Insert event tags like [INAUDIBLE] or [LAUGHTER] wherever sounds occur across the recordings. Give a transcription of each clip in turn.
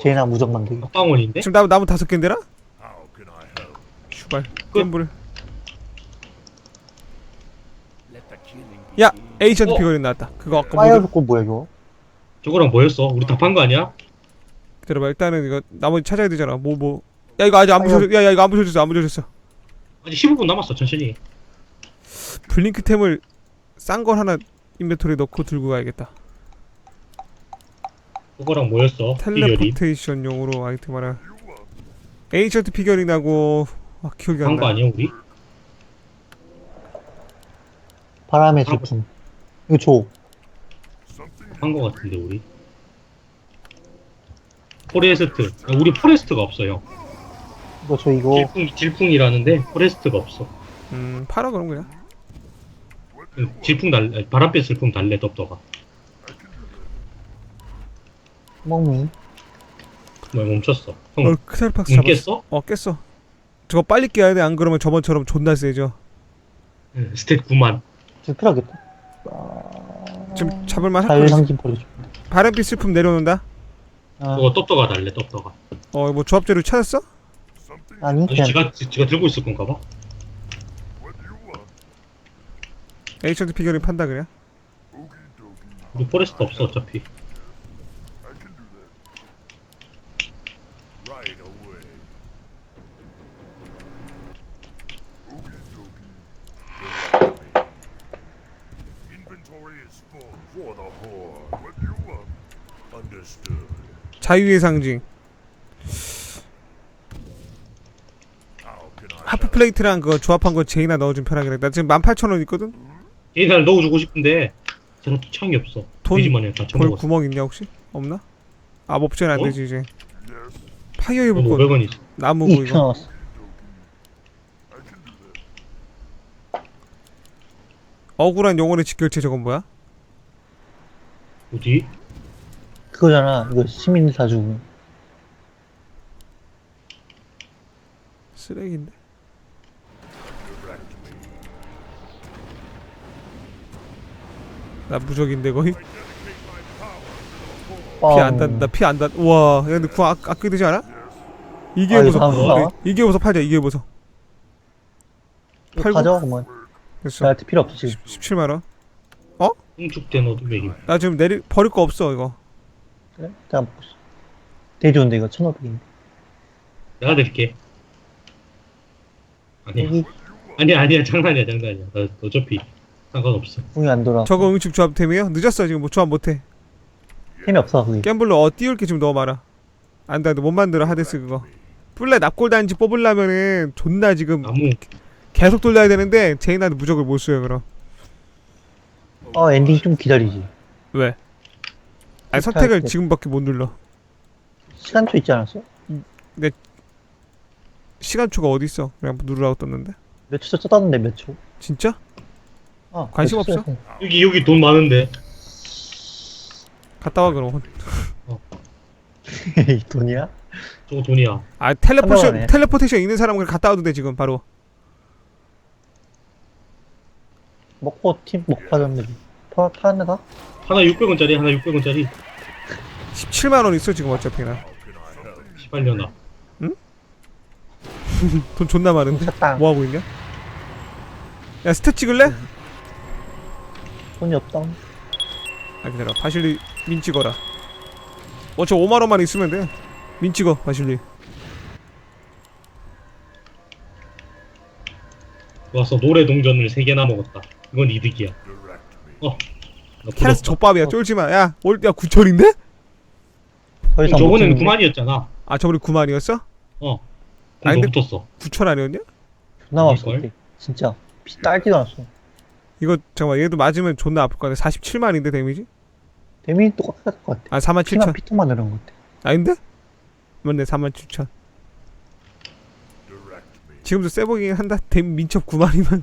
제나 무적 만들기. 빵원인데? 지금 나무 나무 다섯 개인데라? 슈발 끝. 겜불. 야 에이전트 어? 피거리 나왔다 그거 아까 파이어 뭐 속고 뭐야 이거? 저거랑 뭐였어? 우리 다 판 거 아니야? 기다려봐 일단은 이거 나머지 찾아야 되잖아 뭐 뭐 야 이거 아직 안. 부셔 야야 이거 안 부셔졌어 안 부셔졌어 아직 15분 남았어 천천히 블링크템을 싼 걸 하나 인벤토리에 넣고 들고 가야겠다 그거랑 뭐였어? 비결이 텔레포테이션용으로 아이템 하나 에이전트 피겨링하고 아 기억이 한 거 안나 아니야 우리? 바람의 아, 질풍. 이거 줘. 한 거 같은데 우리 포레스트 아, 우리 포레스트가 없어요 이거 줘 이거. 질풍, 질풍이라는데 포레스트가 없어 음 팔아 그런 거야 그 질풍 달 아니, 바람 빛 질풍 달래 덥더가 먹미. 뭐 멈췄어? 형어 크셀팍스 문 잡았어 깼어? 어 깼어. 저거 빨리 깨야 돼 안 그러면 저번처럼 존나 세져 응, 스탯 9만. 지금 필요하겠다. 지금 잡을만 자율 거야 상징 버려줘. 바람빛 슬픔 내려놓는다? 아, 그거 떡떡가 달래 떡떡가. 어뭐 조합재료 찾았어? 아니 아니 그냥 지가 지- 지가 들고 있을 건가 봐? 에이전트 피겨링 판다 그래 우리 포레스트 없어 어차피 자유의 상징. 하프 플레이트랑 그거 조합한 거 제이나 넣어주면 편하겠네 나 지금 18,000원 있거든? 얘날 넣어주고 싶은데 제가 창이 없어. 돈- 뒤집어내 다돌 처먹었어. 구멍 있냐 혹시? 없나? 아 옵션 안 어? 되지 이제. 파이어 입을 돈거 500원 있어? 나무고 2천 이거. 나왔어. 억울한 영혼의 직결체 저건 뭐야? 어디? 그거잖아. 이거 시민 사주. 쓰레기인데 나 무적인데 거의? 피안 닿, 나피 안 닿, 우와, 야, 근데 그거 아, 아끼게 되지 않아? 이게 아, 이거 나와? 이게 보석 팔자, 이게 보석. 팔고? 가져 그만. 됐어. 나한테 필요 없어 지금. 17만 원. 응축된 어둠맥임 나 지금 내리, 버릴 거 없어, 이거. 그래? 자 먹고 있어. 되게 좋은데 이거 1,500인데. 내가 드릴게 아니야 여기 아니야 아니야 장난이야 장난이야 나 어차피 상관없어 궁이 안 돌아. 저거 응축 조합템이에요? 늦었어, 지금 뭐 조합 못해. 템이 없어 그게. 갬블러 어, 띄울 게 지금 너무 많아. 안 돼, 안 돼, 못 만들어, 하데스 그거. 플레 납골 단지 뽑으려면은 존나 지금 나무 계속 돌려야 되는데, 제인한테 무적을 못 써요, 그럼. 어 엔딩 좀 기다리지. 왜? 아니, 선택을 할게. 지금밖에 못 눌러. 시간초 있지 않았어? 시간초가 어디 있어? 그냥 누르라고 떴는데. 몇 초 썼다는데 몇 초? 진짜? 어, 관심 몇초 없어? 썼어. 여기 여기 돈 많은데 갔다 와 그럼. [LAUGHS] 이 돈이야? 저거 돈이야 아 텔레포션. 텔레포테이션 있는 사람은 그냥 갔다 와도 돼 지금 바로. 먹고 팀 되지. 파 파는 가? 하나 600원짜리 하나 600원짜리 17만 원 있어 지금 어차피 나. 18년아 [LAUGHS] 돈 존나 많은데. 샀다. 뭐 하고 있냐? 야 스텝 찍을래? 돈이 없다. 아 기다려. 바실리 민 찍어라. 어저 5만 원만 있으면 돼. 민 찍어 바실리. 와서 노래 동전을 3개나 먹었다 이건 이득이야 어나 부럽다. 족밥이야 어. 쫄지 마. 야, 올, 야 9천인데? 더 이상 못 저번에는 찍는데? 9만이었잖아 아 저번에 9만이었어? 어 아니, 그럼 근데- 너 붙었어 9천 아니었냐? 존나 왔어 이걸? 진짜 피 딸지도 않았어. 이거 잠깐만 얘도 맞으면 존나 아플 거 같아. 47만인데 데미지? 데미지 똑같을 것 같아. 아 4만 피만 7천. 피통만 늘은 것 같아. 아닌데? 맞네 4만 7천. direct me? 지금도 세 보이긴 한다. 댐 민첩 9만이면.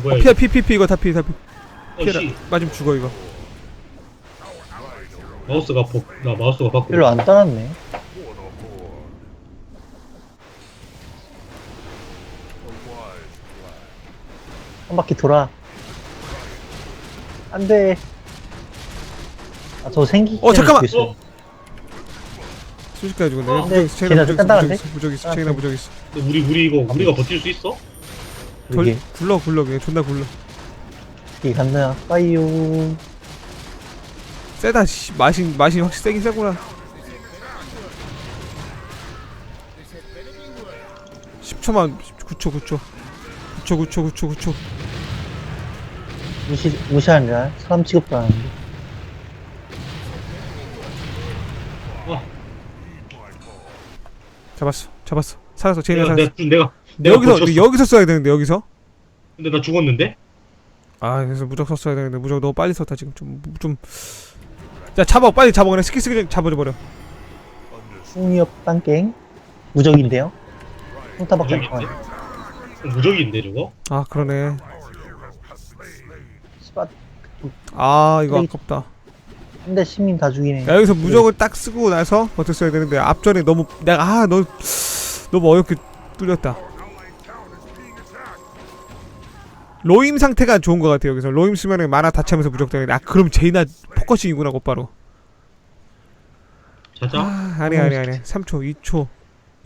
뭐야 피해 피해 피해 피해 이거 다 피해 다 피해 어, 피해라 씨. 맞으면 죽어 이거 마우스가 복, 나 마우스가 바꾸고 별로 안 따랐네. 한 바퀴 돌아. 안 돼. 아, 저 생기. 어, 잠깐만! 어? 순식간에 죽었네 어, 무적 있어 체이나 좀 무적? 있어 무적 있어 아, 체이나 그- 무적 있어 근데 우리 우리 이거 우리가 버틸 수 있어? 돌 이게 굴러 굴러 그냥 존나 굴러 이게 갔나? 빠이요. 세다 씨 맛이 맛이 확실히 세긴 세구나 10초만 9초 9초 9초 9초 9초 9초 무시 알아? 사람 취급도 안 하는데. 어, 잡았어 잡았어 살았어 제이나 내가 살았어 내가 내가 내가 여기서 버텼어. 여기서 써야 되는데 여기서 근데 나 죽었는데? 아 그래서 무적 썼어야 되는데 무적 너무 빨리 썼다 지금 좀좀자 잡아 빨리 잡아 그냥 스키 스키 잡아줘버려 승리업 빵갱. 무적인데요? 홍타밖에 안 무적인데? 통하네. 무적인데 저거? 아 그러네 씨발. 아 이거 여기- 아깝다 근데 시민 다 죽이네. 야, 여기서 무적을 딱 쓰고 나서 버텼어야 되는데 앞전에 너무 내가 아 너 너무 어렵게 뚫렸다. 로임 상태가 좋은 것 같아요. 여기서 로임 쓰면은 만화 다 차면서 무적 되는데 아 그럼 제이나 포커싱이구나 곧바로. 자자 아 아니 아니 아니 3초 2초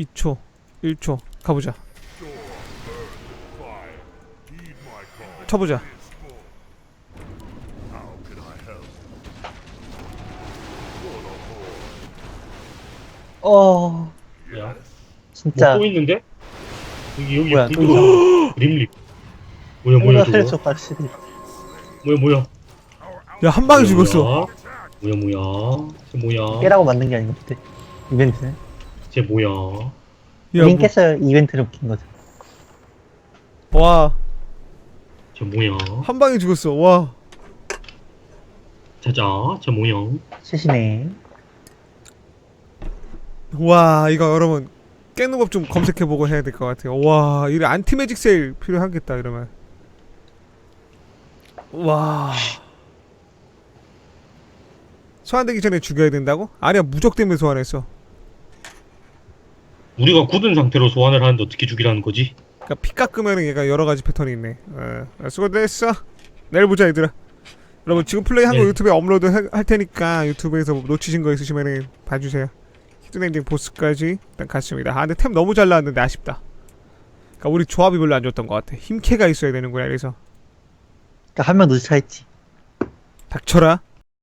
2초 1초 가보자. 쳐보자. 어, 야 진짜. 먹고 있는데? 여기 여기 뭐야, 불또 들어와. 림립 뭐야 뭐야 저거. [LAUGHS] 뭐야 뭐야 야 한 방에 죽었어. 뭐야 뭐야 쟤 뭐야 깨라고 만든 게 아니고, 그때. 이벤트. 쟤 뭐야 야, 우린 뭐, 깼어요. 이벤트를 웃긴 거죠. 와, 쟤 뭐야 한 방에 죽었어. 와. 자자 쟤 뭐야 최신의. 와 이거 여러분 깨는 법 좀 검색해보고 해야 될 것 같아요 와 이래 안티매직 세일 필요하겠다 이러면 와. 소환되기 전에 죽여야 된다고? 아니야 무적 때문에 소환했어. 우리가 굳은 상태로 소환을 하는데 어떻게 죽이라는 거지? 그니까 피 깎으면 얘가 여러 가지 패턴이 있네. 어, 수고들 했어. 내일 보자 얘들아. 여러분 지금 플레이한 거 예. 유튜브에 업로드 할, 할 테니까 유튜브에서 놓치신 거 있으시면 봐주세요. 히든엔딩 보스까지 일단 갔습니다. 아 근데 템 너무 잘 나왔는데 아쉽다. 그니까 우리 조합이 별로 안 좋았던 것 같아. 힘캐가 있어야 되는구나 그래서. 그니까 한 명 늦게 차있지. 닥쳐라